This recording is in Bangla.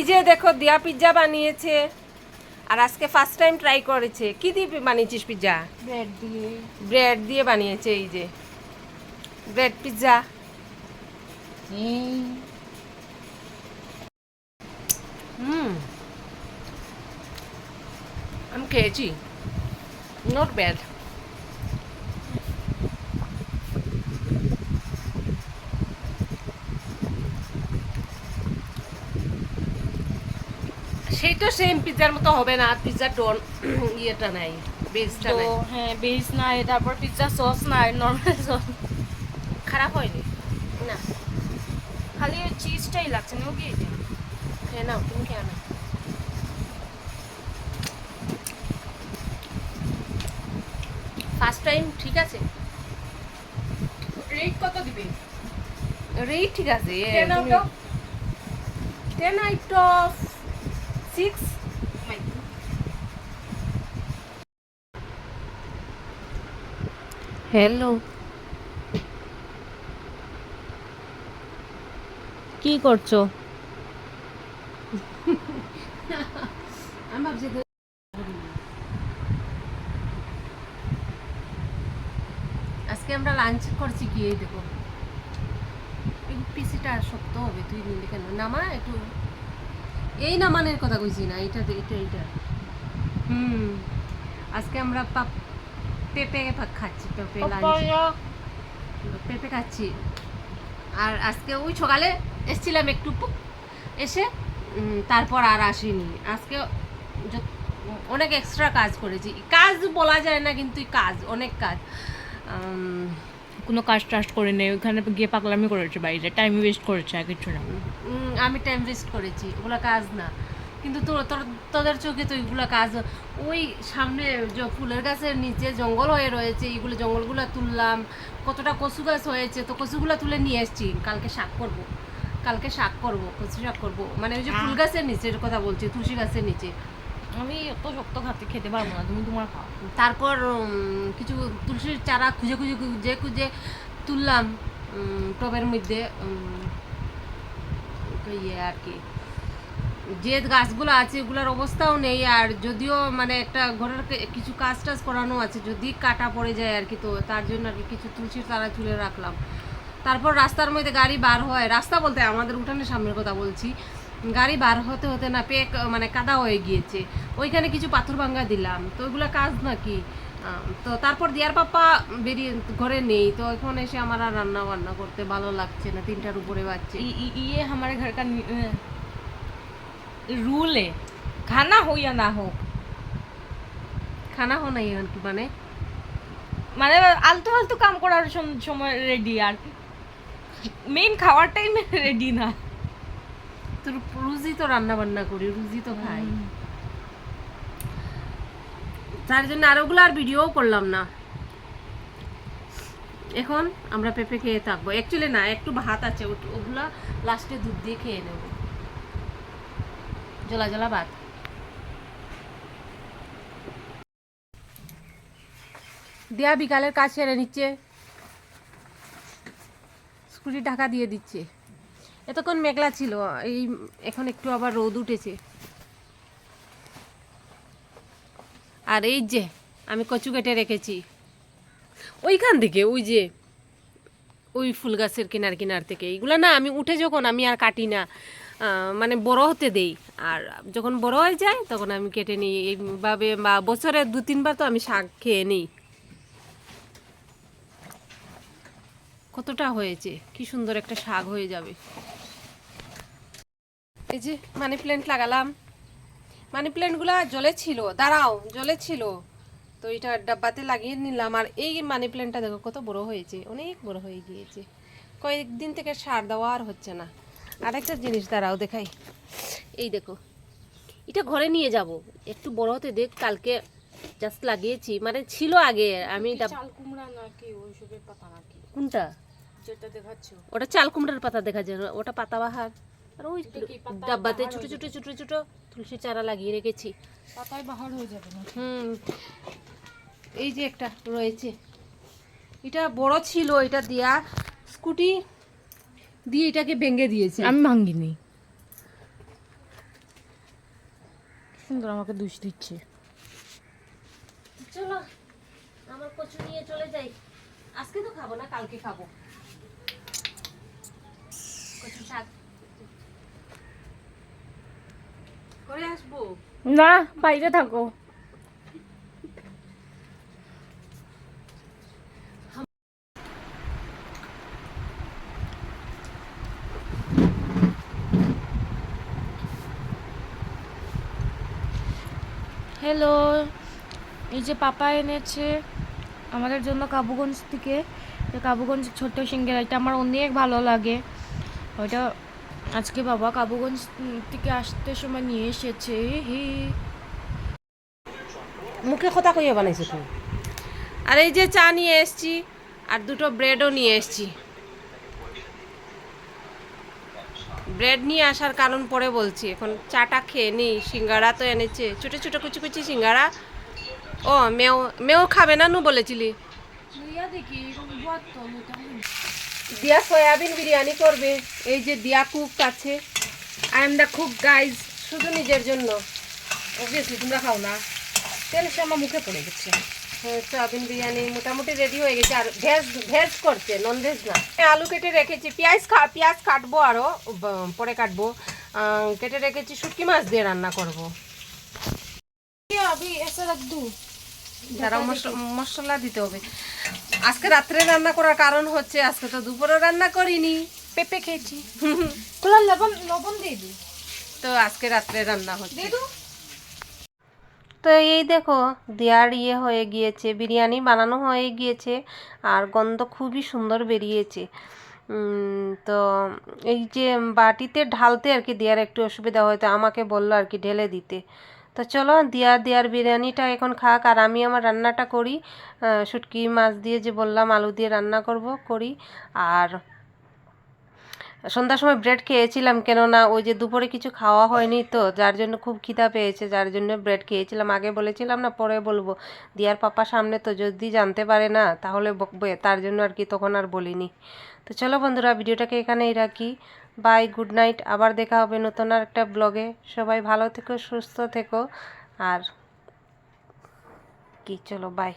এই যে দেখো দিয়া পিৎজা বানিয়েছে। আর আজকে ফার্স্ট টাইম ট্রাই করেছে। কি দিয়ে বানিয়েছিস পিৎজা ব্রেড দিয়ে। ব্রেড দিয়ে বানিয়েছে এই যে। Bread pizza hmm. আমি খেয়েছি। নট ব্যাড সেই তো সেম পিৎজার মতো হবে না পিৎজার ডোন ইয়েটা নাই বেসটা তো নাই। হ্যাঁ বেস নাই তারপর পিৎজা সস নাই নর্মাল সস খারাপ হয়নি? না। খালি চিজটাই লাগছে না কি? এটা খেয়ে নাও তুমি খেয়ে নাও। ফার্স্ট টাইম ঠিক আছে? রেট কত দিবে? রেট ঠিক আছে Ten out of? Ten out of six hello কি করছ? আমি ভাবছি আজকে আমরা লাঞ্চ করছি কি এই দেখো পিসিটা শক্ত হবে তুই নিলি কেন? নামা একটু এই না মানের কথা কইছি না এটা এটা এটা হুম আজকে আমরা পাপ পেঁপে পা- খাচ্ছি পেঁপে পেঁপে খাচ্ছি। আর আজকে ওই সকালে এসছিলাম একটু পুক, এসে তারপর আর আসিনি। আজকে অনেক এক্সট্রা কাজ করেছি। কাজ বলা যায় না কিন্তু কাজ অনেক কাজ। কোনো কাজ টাজ করে নেই ওখানে গিয়ে পাগলামি করেছে বাইরে টাইম ওয়েস্ট করেছে আর কিছু না। আমি টাইম ওয়েস্ট করেছি ওগুলো কাজ না। কিন্তু তোর তোর তোদের চোখে তো এগুলো কাজ। ওই সামনে ফুলের গাছের নিচে জঙ্গল হয়ে রয়েছে এইগুলো জঙ্গলগুলো তুললাম। কতটা কচু গাছ হয়েছে তো কচুগুলো তুলে নিয়ে এসেছি। কালকে শাক করব কালকে শাক করব কচু শাক করব। মানে ওই যে ফুল গাছের নিচের কথা বলছি তুলসী গাছের নিচে। আমি অত শক্ত খাতে খেতে পারব না তুমি তোমার খাও। তারপর কিছু তুলসীর চারা খুঁজে খুঁজে খুঁজে খুঁজে তুললাম টবের মধ্যে ইয়ে আর কি। যে গাছগুলো আছে ওগুলোর অবস্থাও নেই আর যদিও মানে একটা ঘরের কিছু কাজ টাজ করানো আছে, যদি কাটা পড়ে যায় আর কি, তো তার জন্য আর কি কিছু তুলসীর তারা তুলে রাখলাম। তারপর রাস্তার মধ্যে গাড়ি বার হয়। রাস্তা বলতে আমাদের উঠানের সামনের কথা বলছি। গাড়ি বার হতে হতে না পেক মানে কাদা হয়ে গিয়েছে। ওইখানে কিছু পাথর ভাঙ্গা দিলাম। তো ওইগুলো কাজ নাকি? তো তারপর দিয়ার পাপা বেরিয়ে ঘরে নেই তো এখন এসে আমার আর রান্না বান্না করতে ভালো লাগছে না তিনটার উপরে বাচ্চে इ- इ- ये हमारे घर का रूल है खाना हो या ना हो খানা হো নাই আর কি মানে মানে আলতু ফালতু কাম করার সম- সময় রেডি আর মেইন খাওয়ার টাইমে রেডি না তোর রুজি তো রান্না বান্না করি রুজি তো খাই তার জন্য আর ওগুলো আর ভিডিও করলাম না। এখন আমরা পেঁপে খেয়ে থাকব। অ্যাকচুয়ালি না, একটু ভাত আছে ওগুলা লাস্টে দুধ দিয়ে খেয়ে নেব। জলা জলা ভাত। দেয়া বিকালের কাজ সেরে নিচ্ছে। স্কুটি ঢাকা দিয়ে দিচ্ছে। এতক্ষণ মেঘলা ছিল, এই এখন একটু আবার রোদ উঠেছে। আর এই যে, আমি কচু কেটে রেখেছি। ওইখান থেকে ওই যে, ওই ফুল গাছের কিনার কিনার থেকে। এইগুলো না আমি উঠে যখন আমি আর কাটি না মানে বড় হতে দেই। আর যখন বড় হয়ে যায়, তখন আমি কেটে নিই। এইভাবে বা বছরে দু, তিনবার তো আমি শাক খেয়ে নিই। কতটা হয়েছে? কি সুন্দর একটা শাক হয়ে যাবে। এই যে, মানি প্ল্যান্ট লাগালাম। মানি প্ল্যান্টগুলো জলে ছিল দাঁড়াও জলে ছিল। তো এটা ডাব্বাতে লাগিয়ে নিলাম। আর এই মানি প্ল্যান্টটা দেখো কত বড় হয়েছে অনেক বড় হয়ে গিয়েছে। কয়েকদিন থেকে সার দেওয়া আর হচ্ছে না। আর একটা জিনিস দাঁড়াও দেখাই। এই দেখো এটা ঘরে নিয়ে যাব। একটু বড় হতে দেখ কালকে জাস্ট লাগিয়েছি। মানে ছিল আগে আমি পাতা নাকি? কোনটা? যেটা দেখাচ্ছ। ওটা চাল কুমড়ার পাতা দেখা যায় ওটা পাতাবাহার। আর ওই ডাব্বাতে ছোট ছোট ছোট ছোট তুলসী চারা লাগিয়ে রেখেছি। পাতায় বাহার হয়ে যাবে না হুম। এই যে একটা রয়েছে। এটা বড় ছিল এটা দিয়া স্কুটি দিয়ে এটাকে ভেঙে দিয়েছে। আমি ভাঙ্গিনি। সুন্দর আমাকে দুষ দিচ্ছে। চলো আমার কচু নিয়ে চলে যাই। আজকে তো খাব না কালকে খাব। কচু শাক। করে আসব? না বাইরে থাকো। হ্যালো এই যে পাপা এনেছে আমাদের জন্য কাবুগঞ্জ থেকে। কাবুগঞ্জ ছোট্ট সিঙ্গের এটা আমার অনেক ভালো লাগে। ওইটা আজকে বাবা কাবুগঞ্জ থেকে আসতে সময় নিয়ে এসেছে। হি মুখে কথা কইয়া বানাইছো তুমি? আর এই যে চা নিয়ে এসছি আর দুটো ব্রেডও নিয়ে এসছি। ব্রেড নিয়ে আসার কারণ পরে বলছি এখন চাটা খেয়ে নিই সিঙ্গারা তো এনেছে ছোটো ছোটো কুচি কুচি সিঙ্গারা। ও মেও মেও খাবে না নু বলেছিলি? দেখি দিয়া সয়াবিন বিরিয়ানি করবে। এই যে দিয়া কুক আছে। I am the cook guys শুধু নিজের জন্য। অবভিয়াসলি তোমরা খাও না। তেল সে আমার মুখে পড়ে গেছে। হ্যাঁ, সয়াবিন বিরিয়ানি মোটামুটি রেডি হয়ে গেছে। আর ভেজ ভেজ করছে নন ভেজ না হ্যাঁ, আলু কেটে রেখেছি। পেঁয়াজ খা পেঁয়াজ কাটবো আরও পরে কাটবো। কেটে রেখেছি শুটকি মাছ দিয়ে রান্না করব। মশলা দিতে হবে। আজকে রাত্রে রান্না করার কারণ হচ্ছে আজকে তো দুপুরে রান্না করিনি। পেঁপে খেয়েছি। খোলা লবণ লবণ দিয়ে দিই। তো আজকে রাত্রে রান্না হচ্ছে। তো এই দেখো দেয়ার ইয়ে হয়ে গিয়েছে বিরিয়ানি বানানো হয়ে গিয়েছে আর গন্ধ খুবই সুন্দর বেরিয়েছে। তো এই যে বাটিতে ঢালতে আর কি দেওয়ার একটু অসুবিধা হয়তো আমাকে বলল আর কি ঢেলে দিতে। তো চলো দিয়া দেয়ার বিরিয়ানিটা এখন খাক, আর আমি আমার রান্নাটা করি। শুটকি মাছ দিয়ে যে বললাম, আলু দিয়ে রান্না করব, করি। আর সন্ধ্যার সময় ব্রেড খেয়েছিলাম, কেননা ওই যে দুপুরে কিছু খাওয়া হয়নি তো, যার জন্য খুব খিদা পেয়েছে, যার জন্য ব্রেড খেয়েছিলাম। আগে বলেছিলাম না, পরে বলব। দিয়ার পাপা সামনে তো যদি জানতে পারে না, তাহলে বকবে, তার জন্য আর কি তখন আর বলিনি। তো চলো বন্ধুরা, ভিডিওটাকে এখানেই রাখি। Bye, good night. আবার দেখা হবে নতুন আর একটা ব্লগে। সবাই ভালো থেকো, সুস্থ থেকো। আর কি, চলো, বাই।